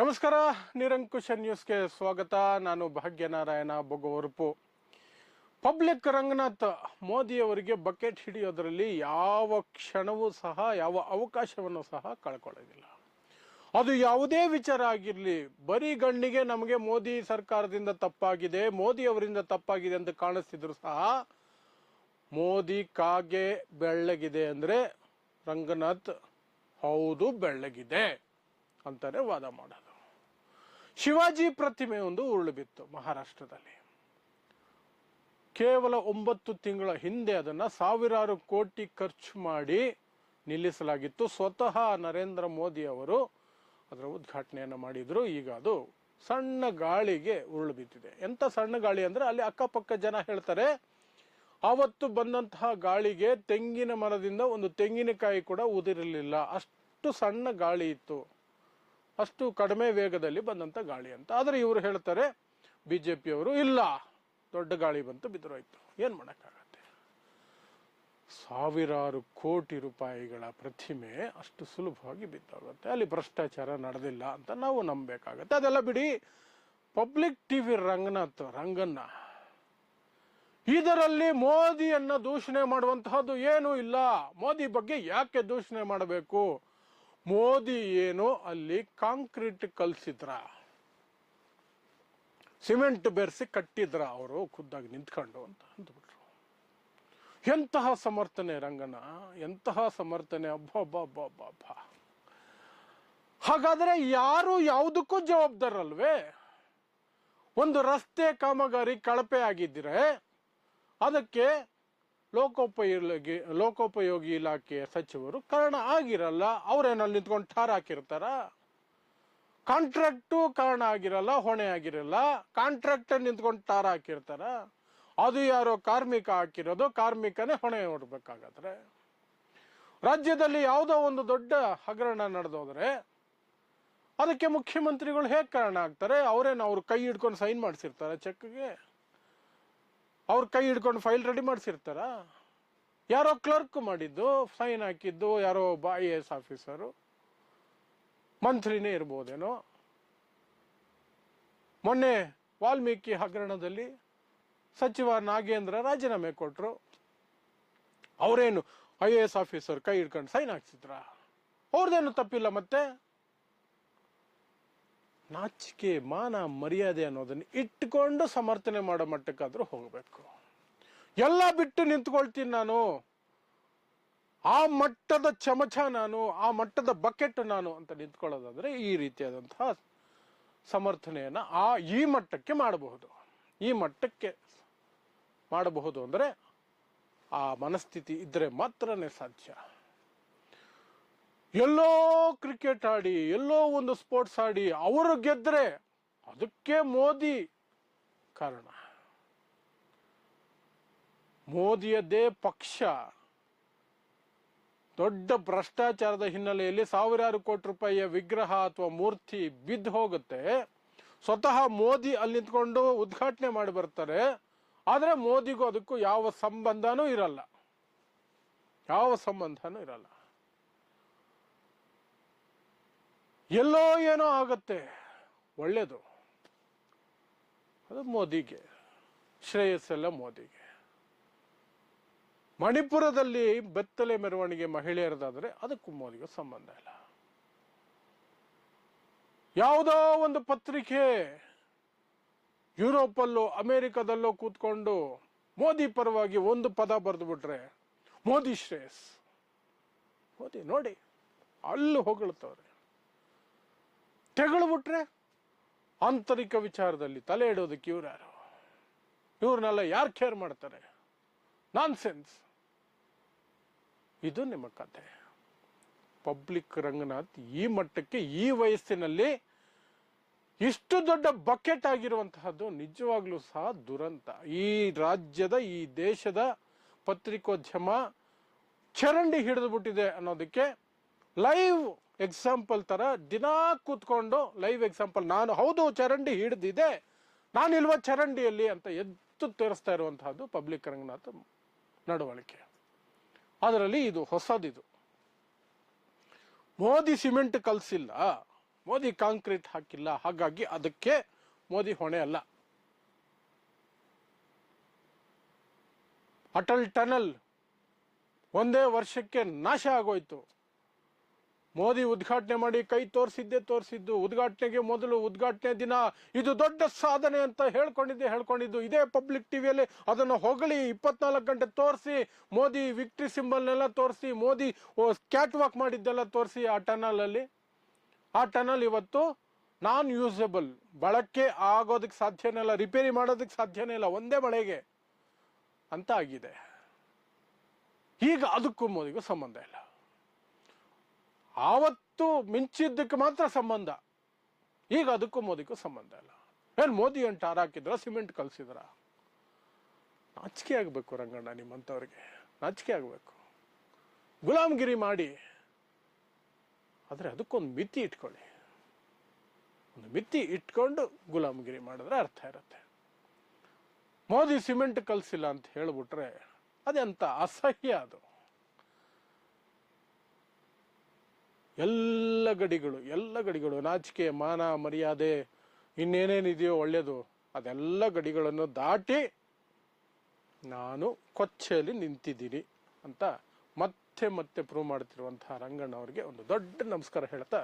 ನಮಸ್ಕಾರ, ನಿರಂಕುಶ ನ್ಯೂಸ್ಗೆ ಸ್ವಾಗತ. ನಾನು ಭಾಗ್ಯನಾರಾಯಣ ಬೊಗವರುಪು. ಪಬ್ಲಿಕ್ ರಂಗನಾಥ್ ಮೋದಿಯವರಿಗೆ ಬಕೆಟ್ ಹಿಡಿಯೋದರಲ್ಲಿ ಯಾವ ಕ್ಷಣವೂ ಸಹ, ಯಾವ ಅವಕಾಶವನ್ನು ಸಹ ಕಳ್ಕೊಳ್ಳೋದಿಲ್ಲ. ಅದು ಯಾವುದೇ ವಿಚಾರ ಆಗಿರಲಿ, ಬರೀ ಗಣ್ಣಿಗೆ ನಮಗೆ ಮೋದಿ ಸರ್ಕಾರದಿಂದ ತಪ್ಪಾಗಿದೆ, ಮೋದಿ ಅವರಿಂದ ತಪ್ಪಾಗಿದೆ ಅಂತ ಕಾಣಿಸ್ತಿದ್ರು ಸಹ, ಮೋದಿ ಕಾಗೆ ಬೆಳ್ಳಗಿದೆ ಅಂದರೆ ರಂಗನಾಥ್ ಹೌದು ಬೆಳ್ಳಗಿದೆ ಅಂತಾನೆ ವಾದ ಮಾಡೋದು. ಶಿವಾಜಿ ಪ್ರತಿಮೆ ಒಂದು ಉರುಳು ಬಿತ್ತು ಮಹಾರಾಷ್ಟ್ರದಲ್ಲಿ. ಕೇವಲ ಒಂಬತ್ತು ತಿಂಗಳ ಹಿಂದೆ ಅದನ್ನ ಸಾವಿರಾರು ಕೋಟಿ ಖರ್ಚು ಮಾಡಿ ನಿಲ್ಲಿಸಲಾಗಿತ್ತು. ಸ್ವತಃ ನರೇಂದ್ರ ಮೋದಿ ಅವರು ಅದರ ಉದ್ಘಾಟನೆಯನ್ನು ಮಾಡಿದ್ರು. ಈಗ ಅದು ಸಣ್ಣ ಗಾಳಿಗೆ ಉರುಳು ಬಿದ್ದಿದೆ. ಎಂತ ಸಣ್ಣ ಗಾಳಿ ಅಂದ್ರೆ ಅಲ್ಲಿ ಅಕ್ಕಪಕ್ಕ ಜನ ಹೇಳ್ತಾರೆ, ಆವತ್ತು ಬಂದಂತಹ ಗಾಳಿಗೆ ತೆಂಗಿನ ಮರದಿಂದ ಒಂದು ತೆಂಗಿನಕಾಯಿ ಕೂಡ ಉದಿರಲಿಲ್ಲ. ಅಷ್ಟು ಸಣ್ಣ ಗಾಳಿ ಇತ್ತು. ಅಷ್ಟು ಕಡಿಮೆ ವೇಗದಲ್ಲಿ ಬಂದಂತ ಗಾಳಿ ಅಂತ. ಆದರೆ ಇವರು ಹೇಳ್ತಾರೆ, ಬಿಜೆಪಿಯವರು ಇಲ್ಲ, ದೊಡ್ಡ ಗಾಳಿ ಬಂತು ಬಿದ್ದರೋಯ್ತು ಏನು ಮಾಡೋಕ್ಕಾಗತ್ತೆ? ಸಾವಿರಾರು ಕೋಟಿ ರೂಪಾಯಿಗಳ ಪ್ರತಿಮೆ ಅಷ್ಟು ಸುಲಭವಾಗಿ ಬಿದ್ದೋಗುತ್ತೆ. ಅಲ್ಲಿ ಭ್ರಷ್ಟಾಚಾರ ನಡೆದಿಲ್ಲ ಅಂತ ನಾವು ನಂಬಬೇಕಾಗತ್ತೆ. ಅದೆಲ್ಲ ಬಿಡಿ, ಪಬ್ಲಿಕ್ ಟಿವಿ ರಂಗನಾಥ್ ರಂಗನ್ನ. ಇದರಲ್ಲಿ ಮೋದಿಯನ್ನು ದೂಷಣೆ ಮಾಡುವಂತಹದ್ದು ಏನೂ ಇಲ್ಲ. ಮೋದಿ ಬಗ್ಗೆ ಯಾಕೆ ದೂಷಣೆ ಮಾಡಬೇಕು? ಮೋದಿ ಏನು ಅಲ್ಲಿ ಕಾಂಕ್ರೀಟ್ ಕಲ್ಸಿದ್ರ. ಸಿಮೆಂಟ್ ಬೆರೆಸಿ ಕಟ್ಟಿದ್ರ ಅವರು ಖುದ್ದಾಗಿ ನಿಂತ್ಕೊಂಡು ಅಂತ ಅಂದ್ಬಿಟ್ರು. ಎಂತಹ ಸಮರ್ಥನೆ ರಂಗನ, ಎಂತಹ ಸಮರ್ಥನೆ, ಅಬ್ಬಬ್ಬಬ್ಬಬ್ಬ. ಹಾಗಾದ್ರೆ ಯಾರು ಯಾವುದಕ್ಕೂ ಜವಾಬ್ದಾರಲ್ವೇ ಒಂದು ರಸ್ತೆ ಕಾಮಗಾರಿ ಕಳಪೆ ಆಗಿದ್ರೆ ಅದಕ್ಕೆ ಲೋಕೋಪಯೋಗಿ ಲೋಕೋಪಯೋಗಿ ಇಲಾಖೆಯ ಸಚಿವರು, ಕಾರಣ ಆಗಿರಲ್ಲ, ಅವ್ರೇನಲ್ಲಿ ನಿಂತ್ಕೊಂಡು ಠಾರ್ ಹಾಕಿರ್ತಾರ? ಕಾಂಟ್ರಾಕ್ಟು ಕಾರಣ ಆಗಿರಲ್ಲ, ಹೊಣೆ ಆಗಿರಲ್ಲ ಕಾಂಟ್ರಾಕ್ಟ್ ನಿಂತ್ಕೊಂಡು ಟಾರ್ ಹಾಕಿರ್ತಾರ? ಅದು ಯಾರೋ ಕಾರ್ಮಿಕ ಹಾಕಿರೋದು, ಕಾರ್ಮಿಕನೇ ಹೊಣೆ ಹೊಡ್ಬೇಕಾಗತ್ತೆ ರಾಜ್ಯದಲ್ಲಿ ಯಾವುದೋ ಒಂದು ದೊಡ್ಡ ಹಗರಣ ನಡೆದೋದ್ರೆ, ಅದಕ್ಕೆ ಮುಖ್ಯಮಂತ್ರಿಗಳು ಹೇಗೆ ಕಾರಣ ಆಗ್ತಾರೆ? ಅವರೇನು ಅವ್ರು ಕೈ ಹಿಡ್ಕೊಂಡು ಸೈನ್ ಮಾಡಿಸಿರ್ತಾರೆ ಚೆಕ್ಗೆ? ಅವ್ರ ಕೈ ಹಿಡ್ಕೊಂಡು ಫೈಲ್ ರೆಡಿ ಮಾಡಿಸಿರ್ತಾರ? ಯಾರೋ ಕ್ಲರ್ಕ್ ಮಾಡಿದ್ದು, ಸೈನ್ ಹಾಕಿದ್ದು, ಯಾರೋ ಒಬ್ಬ ಐ ಎ ಎಸ್ ಆಫೀಸರು. ಮಂತ್ರಿನೇ ಇರ್ಬೋದೇನೋ? ಮೊನ್ನೆ ವಾಲ್ಮೀಕಿ ಹಗರಣದಲ್ಲಿ ಸಚಿವ ನಾಗೇಂದ್ರ ರಾಜೀನಾಮೆ ಕೊಟ್ರು. ಅವರೇನು ಐ ಎ ಎಸ್ ಆಫೀಸರ್ ಕೈ ಹಿಡ್ಕೊಂಡು ಸೈನ್ ಹಾಕ್ಸಿದ್ರ? ಅವ್ರದ್ದೇನು ತಪ್ಪಿಲ್ಲ ಮತ್ತೆ? ನಾಚಿಕೆ, ಮಾನ, ಮರ್ಯಾದೆ ಅನ್ನೋದನ್ನ ಇಟ್ಟುಕೊಂಡು ಸಮರ್ಥನೆ ಮಾಡೋ ಮಟ್ಟಕ್ಕಾದರೂ ಹೋಗಬೇಕು. ಎಲ್ಲ ಬಿಟ್ಟು ನಿಂತ್ಕೊಳ್ತೀನಿ ನಾನು. ಆ ಮಟ್ಟದ ಚಮಚ ನಾನು, ಆ ಮಟ್ಟದ ಬಕೆಟ್ ನಾನು ಅಂತ ನಿಂತ್ಕೊಳ್ಳೋದಾದರೆ ಈ ರೀತಿಯಾದಂತಹ ಸಮರ್ಥನೆಯನ್ನ ಆ, ಈ ಮಟ್ಟಕ್ಕೆ ಮಾಡಬಹುದು. ಈ ಮಟ್ಟಕ್ಕೆ ಮಾಡಬಹುದು ಅಂದ್ರೆ ಆ ಮನಸ್ಥಿತಿ ಇದ್ದರೆ ಮಾತ್ರನೇ ಸಾಧ್ಯ. ಎಲ್ಲೋ ಕ್ರಿಕೆಟ್ ಆಡಿ, ಎಲ್ಲೋ ಒಂದು ಸ್ಪೋರ್ಟ್ಸ್ ಆಡಿ ಅವರು ಗೆದ್ದರೆ ಅದಕ್ಕೆ ಮೋದಿ ಕಾರಣ. ಮೋದಿಯದ್ದೇ ಪಕ್ಷ. ದೊಡ್ಡ ಭ್ರಷ್ಟಾಚಾರದ ಹಿನ್ನೆಲೆಯಲ್ಲಿ ಸಾವಿರಾರು ಕೋಟಿ ರೂಪಾಯಿಯ ವಿಗ್ರಹ ಅಥವಾ ಮೂರ್ತಿ ಬಿದ್ದು ಹೋಗುತ್ತೆ. ಸ್ವತಃ ಮೋದಿ ಅಲ್ಲಿ ನಿಂತ್ಕೊಂಡು ಉದ್ಘಾಟನೆ ಮಾಡಿ ಬರ್ತಾರೆ. ಆದರೆ ಮೋದಿಗೂ ಅದಕ್ಕೂ ಯಾವ ಸಂಬಂಧನೂ ಇರಲ್ಲ. ಯಾವ ಸಂಬಂಧನೂ ಇರಲ್ಲ. ಎಲ್ಲೋ ಏನೋ ಆಗತ್ತೆ. ಒಳ್ಳೆಯದು ಅದು ಮೋದಿಗೆ. ಶ್ರೇಯಸ್ಸೆಲ್ಲ ಮೋದಿಗೆ. ಮಣಿಪುರದಲ್ಲಿ ಬೆತ್ತಲೆ ಮೆರವಣಿಗೆ ಮಹಿಳೆಯರದಾದರೆ ಅದಕ್ಕೂ ಮೋದಿಗೆ ಸಂಬಂಧ ಇಲ್ಲ. ಯಾವುದೋ ಒಂದು ಪತ್ರಿಕೆ ಯುರೋಪಲ್ಲೋ, ಅಮೆರಿಕದಲ್ಲೋ ಕೂತ್ಕೊಂಡು ಮೋದಿ ಪರವಾಗಿ ಒಂದು ಪದ ಬರೆದು ಬಿಟ್ರೆ ಮೋದಿ ಶ್ರೇಯಸ್. ಮೋದಿ ನೋಡಿ, ಅಲ್ಲೂ ಹೊಗಳ್ತವ್ರೆ. ತೆಗಳ್ಬಿಟ್ರೆ ಆಂತರಿಕ ವಿಚಾರದಲ್ಲಿ ತಲೆ ಇಡೋದಕ್ಕೆ ಇವ್ರು ಯಾರು? ಇವ್ರನ್ನೆಲ್ಲ ಯಾರು ಕೇರ್ ಮಾಡ್ತಾರೆ? ನಾನ್ ಸೆನ್ಸ್ ಇದು ನಿಮ್ಮ ಕತೆ. ಪಬ್ಲಿಕ್ ರಂಗನಾಥ್ ಈ ಮಟ್ಟಕ್ಕೆ ಈ ವಯಸ್ಸಿನಲ್ಲಿ ಇಷ್ಟು ದೊಡ್ಡ ಬಕೆಟ್ ಆಗಿರುವಂತಹದ್ದು ನಿಜವಾಗ್ಲೂ ಸಹ ದುರಂತ. ಈ ರಾಜ್ಯದ, ಈ ದೇಶದ ಪತ್ರಿಕೋದ್ಯಮ ಚರಂಡಿ ಹಿಡಿದು ಬಿಟ್ಟಿದೆ ಅನ್ನೋದಕ್ಕೆ ಲೈವ್ ಎಕ್ಸಾಂಪಲ್ ತರ ದಿನಾ ಕೂತ್ಕೊಂಡು ಲೈವ್ ಎಕ್ಸಾಂಪಲ್ ನಾನು, ಹೌದು, ಚರಂಡಿ ಹಿಡಿದಿದೆ. ನಾನಿಲ್ವ ಚರಂಡಿಯಲ್ಲಿ ಅಂತ ಎದ್ದು ತೋರಿಸ್ತಾ ಇರುವಂತಹದ್ದು ಪಬ್ಲಿಕ್ ರಂಗನಾಥ್ ನಡವಳಿಕೆ. ಅದರಲ್ಲಿ ಇದು ಹೊಸದಿದು. ಮೋದಿ ಸಿಮೆಂಟ್ ಕಲ್ಸಿಲ್ಲ, ಮೋದಿ ಕಾಂಕ್ರೀಟ್ ಹಾಕಿಲ್ಲ, ಹಾಗಾಗಿ ಅದಕ್ಕೆ ಮೋದಿ ಹೊಣೆ ಅಲ್ಲ. ಅಟಲ್ ಟನಲ್ ಒಂದೇ ವರ್ಷಕ್ಕೆ ನಾಶ ಆಗೋಯ್ತು. ಮೋದಿ ಉದ್ಘಾಟನೆ ಮಾಡಿ ಕೈ ತೋರಿಸಿದ್ದೆ ತೋರಿಸಿದ್ದು. ಉದ್ಘಾಟನೆಗೆ ಮೊದಲು ಉದ್ಘಾಟನೆ ದಿನ. ಇದು ದೊಡ್ಡ ಸಾಧನೆ ಅಂತ ಹೇಳ್ಕೊಂಡಿದ್ದೆ, ಹೇಳ್ಕೊಂಡಿದ್ದು ಇದೇ ಪಬ್ಲಿಕ್ ಟಿವಿಯಲ್ಲಿ. ಅದನ್ನು ಹೊಗಳಿ ಇಪ್ಪತ್ನಾಲ್ಕು ಗಂಟೆ ತೋರಿಸಿ, ಮೋದಿ ವಿಕ್ಟ್ರಿ ಸಿಂಬಲ್ನೆಲ್ಲ ತೋರಿಸಿ, ಮೋದಿ ಕ್ಯಾಟ್ ವಾಕ್ ಮಾಡಿದ್ದೆಲ್ಲ ತೋರಿಸಿ ಆ ಟನಲಲ್ಲಿ. ಆ ಟನಲ್ ಇವತ್ತು ನಾನ್ ಯೂಸಬಲ್. ಬಳಕೆ ಆಗೋದಕ್ಕೆ ಸಾಧ್ಯನೇ ಇಲ್ಲ, ರಿಪೇರಿ ಮಾಡೋದಕ್ಕೆ ಸಾಧ್ಯನೇ ಇಲ್ಲ, ಒಂದೇ ಮಳೆಗೆ ಅಂತ ಆಗಿದೆ. ಈಗ ಅದಕ್ಕೂ ಮೋದಿಗೂ ಸಂಬಂಧ ಇಲ್ಲ. ಆವತ್ತು ಮಿಂಚಿದ್ದಕ್ಕೆ ಮಾತ್ರ ಸಂಬಂಧ. ಈಗ ಅದಕ್ಕೂ ಮೋದಿಗೂ ಸಂಬಂಧ ಇಲ್ಲ. ಏನು ಮೋದಿ ಅಂತ ಟಾರ್ ಹಾಕಿದ್ರ, ಸಿಮೆಂಟ್ ಕಲ್ಸಿದ್ರ? ನಾಚಿಕೆ ಆಗಬೇಕು ರಂಗಣ್ಣ ನಿಮ್ಮಂಥವ್ರಿಗೆ ನಾಚಿಕೆ ಆಗಬೇಕು. ಗುಲಾಮ್ಗಿರಿ ಮಾಡಿ. ಆದರೆ ಅದಕ್ಕೊಂದು ಮಿತಿ ಇಟ್ಕೊಳ್ಳಿ. ಒಂದು ಮಿತಿ ಇಟ್ಕೊಂಡು ಗುಲಾಮಗಿರಿ ಮಾಡಿದ್ರೆ ಅರ್ಥ ಇರುತ್ತೆ. ಮೋದಿ ಸಿಮೆಂಟ್ ಕಲಿಸಿಲ್ಲ ಅಂತ ಹೇಳ್ಬಿಟ್ರೆ ಅದೆಂತ ಅಸಹ್ಯ ಅದು. ಎಲ್ಲ ಗಡಿಗಳು ಎಲ್ಲ ಗಡಿಗಳು, ನಾಚಿಕೆ, ಮಾನ, ಮರ್ಯಾದೆ, ಇನ್ನೇನೇನಿದೆಯೋ ಒಳ್ಳೆಯದು, ಅದೆಲ್ಲ ಗಡಿಗಳನ್ನು ದಾಟಿ ನಾನು ಕೊಚ್ಚೆಯಲ್ಲಿ ನಿಂತಿದ್ದೀನಿ ಅಂತ ಮತ್ತೆ ಮತ್ತೆ ಪ್ರೂವ್ ಮಾಡ್ತಿರುವಂತಹ ರಂಗಣ್ಣ ಅವರಿಗೆ ಒಂದು ದೊಡ್ಡ ನಮಸ್ಕಾರ ಹೇಳ್ತಾ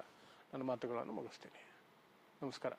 ನನ್ನ ಮಾತುಗಳನ್ನು ಮುಗಿಸ್ತೀನಿ. ನಮಸ್ಕಾರ.